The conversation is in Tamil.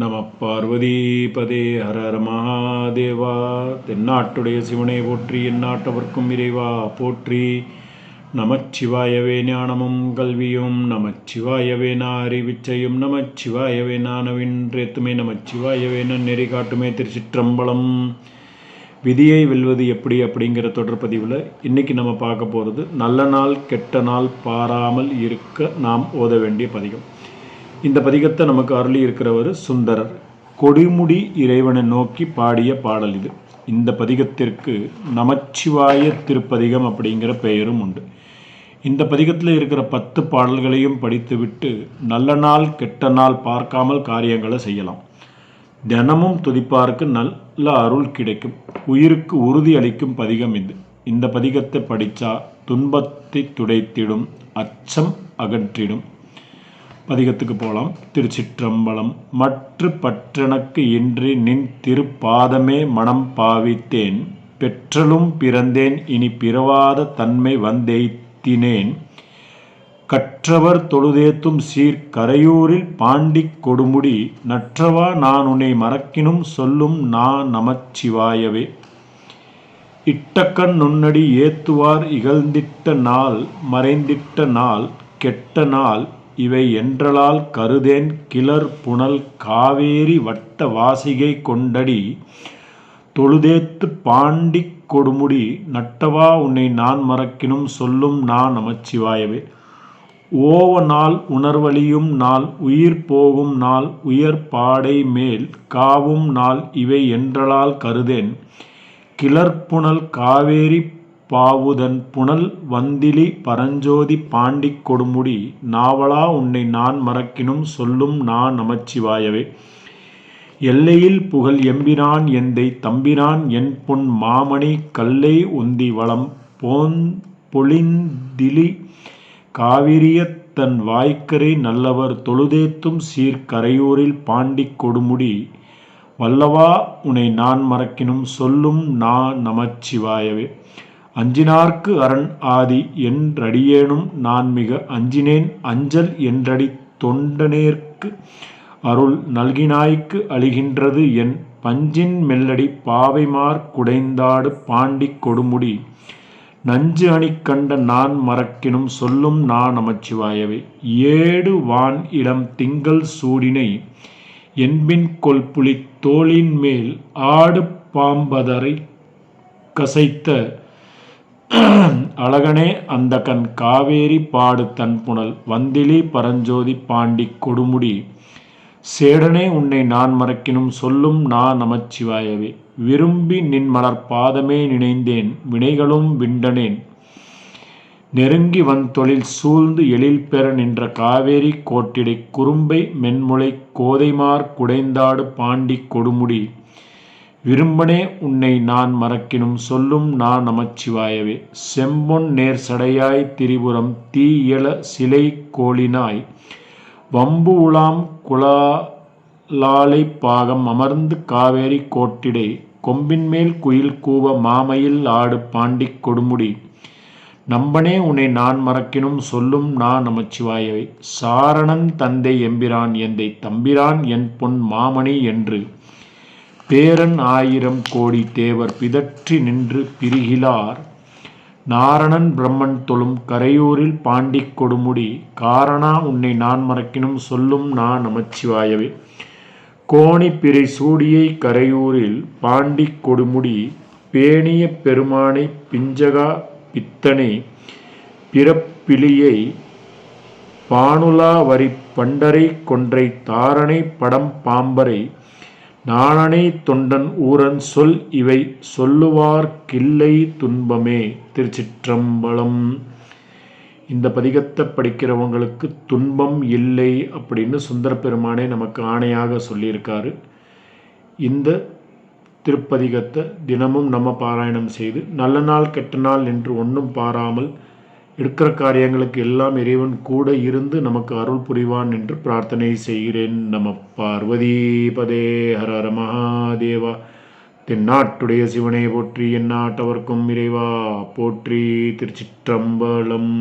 நம பார்வதி பதே ஹர ஹர மகாதேவா. தென்னாட்டுடைய சிவனை போற்றி எந்நாட்டவர்க்கும் இறைவா போற்றி. நமச்சிவாயவே ஞானமும் கல்வியும் நமச்சிவாயவே நான் அறிவிச்சையும் நமச்சிவாயவே நானவின்றேத்துமே நமச்சிவாயவே நெறி காட்டுமே திருச்சிற்றம்பலம். விதியை வெல்வது எப்படி அப்படிங்கிற தொடர்பதிவில் இன்றைக்கி நம்ம பார்க்க போகிறது நல்ல நாள் கெட்ட நாள் பாராமல் இருக்க நாம் ஓத வேண்டிய பதிகம். இந்த பதிகத்தை நமக்கு அருளி இருக்கிறவர் சுந்தரர். கொடிமுடி இறைவனை நோக்கி பாடிய பாடல் இது. இந்த பதிகத்திற்கு நமச்சிவாய திருப்பதிகம் அப்படிங்கிற பெயரும் உண்டு. இந்த பதிகத்தில் இருக்கிற பத்து பாடல்களையும் படித்துவிட்டு நல்ல நாள் கெட்ட நாள் பார்க்காமல் காரியங்களை செய்யலாம். தினமும் துதிப்பாருக்கு நல்ல அருள் கிடைக்கும். உயிருக்கு உறுதி அளிக்கும் பதிகம் இது. இந்த பதிகத்தை படித்தா துன்பத்தை துடைத்திடும் அச்சம் அகற்றிடும். பதிகத்துக்கு போகலாம் திருச்சிற்றம்பலம். மற்ற பற்றனக்கு இன்றி நின் திருப்பாதமே மனம் பாவித்தேன். பெற்றலும் பிறந்தேன் இனி பிறவாத தன்மை வந்தெய்த்தினேன் கற்றவர் தொழுதேத்தும் சீர் கரையூரில் பாண்டி கொடுமுடி. நற்றவா நான் உன்னை மறக்கினும் சொல்லும் நான் நமச்சிவாயவே. இட்டக்கண் நுண்ணடி ஏத்துவார் இகழ்ந்திட்ட நாள் மறைந்திட்ட நாள் கெட்ட நாள் இவை என்றலால் கருதேன் கிளர் புனல் காவேரி வட்ட வாசிகை கொண்டடி தொழுதேத்து பாண்டி கொடுமுடி நட்டவா உன்னை நான் மறக்கினும் சொல்லும் நான் நமச்சிவாயவே. ஓவ நாள் உணர்வழியும் நாள் உயிர் போகும் நாள் உயர் பாடை மேல் காவும் நாள் இவை என்றலால் கருதேன் கிளர்ப்புணல் காவேரி பாவுதன் புனல் வந்திலி பரஞ்சோதி பாண்டிக் கொடுமுடி நாவலா உன்னை நான் மறக்கினும் சொல்லும் நான் நமச்சிவாயவே. எல்லையில் புகழ் எம்பிரான் எந்தை தம்பிரான் என் பொன் மாமணி கல்லை உந்தி வளம் போன் பொழிந்திலி காவிரிய தன் வாய்க்கரை நல்லவர் தொழுதேத்தும் சீர்கரையூரில் பாண்டிக் கொடுமுடி வல்லவா உனை நான் மறக்கினும் சொல்லும் நான் நமச்சிவாயவே. அஞ்சினார்க்கு அரண் ஆதி என்றடியேனும் நான் மிக அஞ்சினேன். அஞ்சல் என்றடி தொண்டனேற்கு அருள் நல்கினாய்க்கு அழிகின்றது. என் பஞ்சின் மெல்லடி பாவைமார் குடைந்தாடு பாண்டி கொடுமுடி. நஞ்சு அணி கண்ட நான் மறக்கினும் சொல்லும் நான் அமைச்சுவாயவே. ஏடு வான் இளம் திங்கள் சூடினை என்பின் கொல்புலி தோளின் மேல் ஆடு பாம்பதரை கசைத்த அழகனே அந்த கண் காவேரி பாடு தன் புனல். வந்திலி பரஞ்சோதி பாண்டி கொடுமுடி. சேடனே உன்னை நான் மறக்கினும் சொல்லும் நான் நமச்சிவாயவே. விரும்பி நின் மலர் பாதமே நினைந்தேன் வினைகளும் விண்டனேன். நெருங்கி வன் தொழில் சூழ்ந்து எழில் பெற நின்ற காவேரி கோட்டிடை குறும்பை மென்முளை கோதைமார் குடைந்தாடு பாண்டி கொடுமுடி. விரும்பனே உன்னை நான் மறக்கினும் சொல்லும் நான் நமச்சிவாயவே. செம்பொன் நேர் சடையாய் திரிபுரம் தீயல சிலை கோளினாய் வம்பு உலாம் குலாலை பாகம் அமர்ந்து காவேரி கோட்டிடை. கொம்பின் மேல் குயில் கூவ மாமையில் ஆடு பாண்டி கொடுமுடி. நம்பனே உன்னை நான் மறக்கினும் சொல்லும் நான் நமச்சிவாயவை. சாரணன் தந்தை எம்பிரான் எந்தை தம்பிரான் என் பொன் மாமணி என்று. பேரன் ஆயிரம் கோடி தேவர் பிதற்றி நின்று பிரிகிலார். நாரணன் பிரம்மன் தொழும் கரையூரில் பாண்டி கொடுமுடி. காரணா உன்னை நான் மறக்கினும் சொல்லும் நான் நமச்சிவாயவே. கோணி பிறை சூடியை கரையூரில் பாண்டி கொடுமுடி. பேணிய பெருமானை பிஞ்சகா பித்தனை பிறப்பிலியை பானுலா வரி பண்டரை கொன்றை தாரணை படம் பாம்பரை நாணனை தொண்டன் ஊரன் சொல் இவை சொல்லுவார் கில்லை துன்பமே. திருச்சிற்றம்பலம். இந்த பதிகத்தை படிக்கிறவங்களுக்கு துன்பம் இல்லை அப்படின்னு சுந்தர பெருமானே நமக்கு ஆணையாக சொல்லியிருக்காரு. இந்த திருப்பதிகத்தை தினமும் நம்ம பாராயணம் செய்து நல்ல நாள் கெட்ட நாள் என்று ஒன்றும் பாராமல் இருக்கிற காரியங்களுக்கு எல்லாம் இறைவன் கூட இருந்து நமக்கு அருள் புரிவான் என்று பிரார்த்தனை செய்கிறேன். நம பார்வதி பதே ஹர மகாதேவா. தென்னாட்டுடைய சிவனை போற்றி எந்நாட்டவர்க்கும் இறைவா. போற்றி திருச்சிற்றம்பலம்.